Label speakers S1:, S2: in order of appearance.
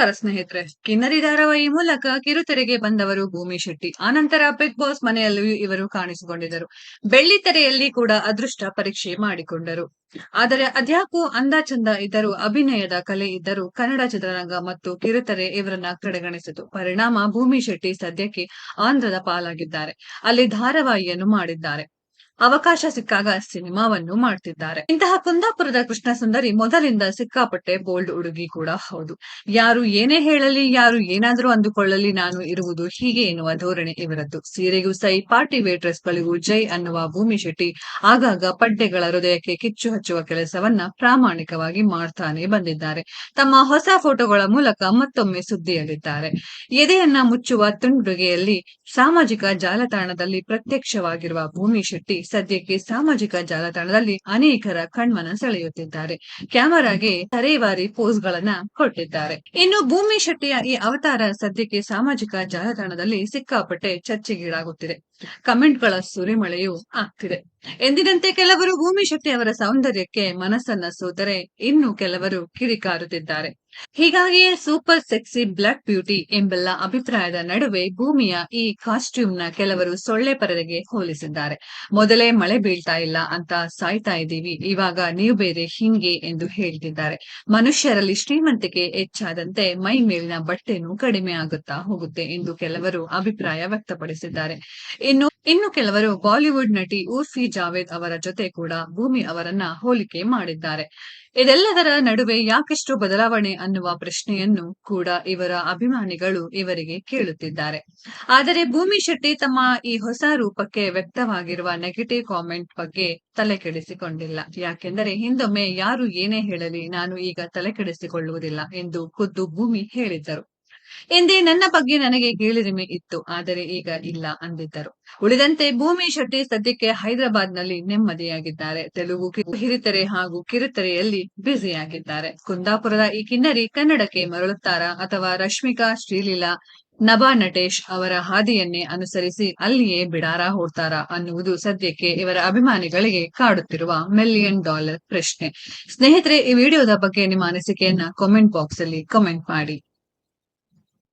S1: ನಮಸ್ಕಾರ ಸ್ನೇಹಿತರೆ. ಕಿನ್ನರಿ ಧಾರಾವಾಹಿ ಮೂಲಕ ಕಿರುತೆರೆಗೆ ಬಂದವರು ಭೂಮಿ ಶೆಟ್ಟಿ. ಆನಂತರ ಬಿಗ್ ಬಾಸ್ ಮನೆಯಲ್ಲಿಯೂ ಇವರು ಕಾಣಿಸಿಕೊಂಡಿದ್ದರು. ಬೆಳ್ಳಿತೆರೆಯಲ್ಲಿ ಕೂಡ ಅದೃಷ್ಟ ಪರೀಕ್ಷೆ ಮಾಡಿಕೊಂಡರು. ಆದರೆ ಅದ್ಯಾಕೂ ಅಂದ ಚಂದ ಇದ್ದರೂ, ಅಭಿನಯದ ಕಲೆ ಇದ್ದರೂ ಕನ್ನಡ ಚಿತ್ರರಂಗ ಮತ್ತು ಕಿರುತೆರೆ ಇವರನ್ನ ಕಡೆಗಣಿಸಿತು. ಪರಿಣಾಮ ಭೂಮಿ ಶೆಟ್ಟಿ ಸದ್ಯಕ್ಕೆ ಆಂಧ್ರದ ಪಾಲಾಗಿದ್ದಾರೆ. ಅಲ್ಲಿ ಧಾರಾವಾಹಿಯನ್ನು ಮಾಡಿದ್ದಾರೆ. ಅವಕಾಶ ಸಿಕ್ಕಾಗ ಸಿನಿಮಾವನ್ನು ಮಾಡ್ತಿದ್ದಾರೆ. ಇಂತಹ ಕುಂದಾಪುರದ ಕೃಷ್ಣ ಸುಂದರಿ ಮೊದಲಿಂದ ಸಿಕ್ಕಾಪಟ್ಟೆ ಬೋಲ್ಡ್ ಹುಡುಗಿ ಕೂಡ ಹೌದು. ಯಾರು ಏನೇ ಹೇಳಲಿ, ಯಾರು ಏನಾದರೂ ಅಂದುಕೊಳ್ಳಲಿ, ನಾನು ಇರುವುದು ಹೀಗೆ ಎನ್ನುವ ಧೋರಣೆ ಇವರದ್ದು. ಸೀರೆಗೂ ಸೈ, ಪಾರ್ಟಿ ವೇರ್ ಗಳಿಗೂ ಜೈ ಅನ್ನುವ ಭೂಮಿ ಶೆಟ್ಟಿ ಆಗಾಗ ಪಡ್ಡೆಗಳ ಹೃದಯಕ್ಕೆ ಕಿಚ್ಚು ಹಚ್ಚುವ ಕೆಲಸವನ್ನ ಪ್ರಾಮಾಣಿಕವಾಗಿ ಮಾಡ್ತಾನೆ ಬಂದಿದ್ದಾರೆ. ತಮ್ಮ ಹೊಸ ಫೋಟೋಗಳ ಮೂಲಕ ಮತ್ತೊಮ್ಮೆ ಸುದ್ದಿಯಲ್ಲಿದ್ದಾರೆ. ಎದೆಯನ್ನ ಮುಚ್ಚುವ ತುಂಡುಗೆಯಲ್ಲಿ ಸಾಮಾಜಿಕ ಜಾಲತಾಣದಲ್ಲಿ ಪ್ರತ್ಯಕ್ಷವಾಗಿರುವ ಭೂಮಿ ಶೆಟ್ಟಿ ಸದ್ಯಕ್ಕೆ ಸಾಮಾಜಿಕ ಜಾಲತಾಣದಲ್ಲಿ ಅನೇಕರ ಕಣ್ಮನ ಸೆಳೆಯುತ್ತಿದ್ದಾರೆ. ಕ್ಯಾಮರಾಗೆ ತರೇವಾರಿ ಪೋಸ್ ಗಳನ್ನ ಕೊಟ್ಟಿದ್ದಾರೆ. ಇನ್ನು ಭೂಮಿ ಶೆಟ್ಟಿಯ ಈ ಅವತಾರ ಸದ್ಯಕ್ಕೆ ಸಾಮಾಜಿಕ ಜಾಲತಾಣದಲ್ಲಿ ಸಿಕ್ಕಾಪಟ್ಟೆ ಚರ್ಚೆಗೀಡಾಗುತ್ತಿದೆ. ಕಮೆಂಟ್ಗಳ ಸುರಿಮಳೆಯೂ ಆಗ್ತಿದೆ. ಎಂದಿನಂತೆ ಕೆಲವರು ಭೂಮಿ ಶೆಟ್ಟಿ ಅವರ ಸೌಂದರ್ಯಕ್ಕೆ ಮನಸ್ಸನ್ನ ಸೋತರೆ ಇನ್ನು ಕೆಲವರು ಕಿರಿಕಾರುತ್ತಿದ್ದಾರೆ. ಹೀಗಾಗಿಯೇ ಸೂಪರ್ ಸೆಕ್ಸಿ ಬ್ಲಾಕ್ ಬ್ಯೂಟಿ ಎಂಬೆಲ್ಲ ಅಭಿಪ್ರಾಯದ ನಡುವೆ ಭೂಮಿಯ ಈ ಕಾಸ್ಟ್ಯೂಮ್ನ ಕೆಲವರು ಸೊಳ್ಳೆ ಪರದೆಗೆ ಹೋಲಿಸಿದ್ದಾರೆ. ಮೊದಲೇ ಮಳೆ ಬೀಳ್ತಾ ಇಲ್ಲ ಅಂತ ಸಾಯ್ತಾ ಇದ್ದೀವಿ, ಇವಾಗ ನೀವು ಬೇರೆ ಹಿಂಗೆ ಎಂದು ಹೇಳ್ತಿದ್ದಾರೆ. ಮನುಷ್ಯರಲ್ಲಿ ಶ್ರೀಮಂತಿಕೆ ಹೆಚ್ಚಾದಂತೆ ಮೈ ಮೇಲಿನ ಬಟ್ಟೆನೂ ಕಡಿಮೆ ಆಗುತ್ತಾ ಹೋಗುತ್ತೆ ಎಂದು ಕೆಲವರು ಅಭಿಪ್ರಾಯ ವ್ಯಕ್ತಪಡಿಸಿದ್ದಾರೆ. ಇನ್ನು ಇನ್ನು ಕೆಲವರು ಬಾಲಿವುಡ್ ನಟಿ ಊರ್ಫಿ ಜಾವೇದ್ ಅವರ ಜೊತೆ ಕೂಡ ಭೂಮಿ ಅವರನ್ನ ಹೋಲಿಕೆ ಮಾಡಿದ್ದಾರೆ. ಇದೆಲ್ಲದರ ನಡುವೆ ಯಾಕೆಷ್ಟು ಬದಲಾವಣೆ ಅನ್ನುವ ಪ್ರಶ್ನೆಯನ್ನು ಕೂಡ ಇವರ ಅಭಿಮಾನಿಗಳು ಇವರಿಗೆ ಕೇಳುತ್ತಿದ್ದಾರೆ. ಆದರೆ ಭೂಮಿ ಶೆಟ್ಟಿ ತಮ್ಮ ಈ ಹೊಸ ರೂಪಕ್ಕೆ ವ್ಯಕ್ತವಾಗಿರುವ ನೆಗೆಟಿವ್ ಕಾಮೆಂಟ್ ಬಗ್ಗೆ ತಲೆ ಕೆಡಿಸಿಕೊಂಡಿಲ್ಲ. ಯಾಕೆಂದರೆ ಹಿಂದೊಮ್ಮೆ ಯಾರು ಏನೇ ಹೇಳಲಿ ನಾನು ಈಗ ತಲೆ ಕೆಡಿಸಿಕೊಳ್ಳುವುದಿಲ್ಲ ಎಂದು ಖುದ್ದು ಭೂಮಿ ಹೇಳಿದ್ದರು. ಎಂದೇ ನನ್ನ ಬಗ್ಗೆ ನನಗೆ ಕೀಳಿರಿಮೆ ಇತ್ತು. ಆದರೆ ಈಗ ಇಲ್ಲ ಅಂದಿದ್ದರು. ಉಳಿದಂತೆ ಭೂಮಿ ಶೆಟ್ಟಿ ಸದ್ಯಕ್ಕೆ ಹೈದರಾಬಾದ್ನಲ್ಲಿ ನೆಮ್ಮದಿಯಾಗಿದ್ದಾರೆ. ತೆಲುಗು ಹಿರಿತೆರೆ ಹಾಗೂ ಕಿರುತೆರೆಯಲ್ಲಿ ಬ್ಯುಸಿಯಾಗಿದ್ದಾರೆ. ಕುಂದಾಪುರದ ಈ ಕಿನ್ನರಿ ಕನ್ನಡಕ್ಕೆ ಮರಳುತ್ತಾರಾ ಅಥವಾ ರಶ್ಮಿಕಾ, ಶ್ರೀಲೀಲಾ, ನಭಾ ನಟೇಶ್ ಅವರ ಹಾದಿಯನ್ನೇ ಅನುಸರಿಸಿ ಅಲ್ಲಿಯೇ ಬಿಡಾರ ಹೂಡ್ತಾರ ಅನ್ನುವುದು ಸದ್ಯಕ್ಕೆ ಇವರ ಅಭಿಮಾನಿಗಳಿಗೆ ಕಾಡುತ್ತಿರುವ ಮಿಲಿಯನ್ ಡಾಲರ್ ಪ್ರಶ್ನೆ. ಸ್ನೇಹಿತರೆ, ಈ ವಿಡಿಯೋದ ಬಗ್ಗೆ ನಿಮ್ಮ ಅನಿಸಿಕೆಯನ್ನ ಕಾಮೆಂಟ್ ಬಾಕ್ಸ್ ಅಲ್ಲಿ ಕಮೆಂಟ್ ಮಾಡಿ.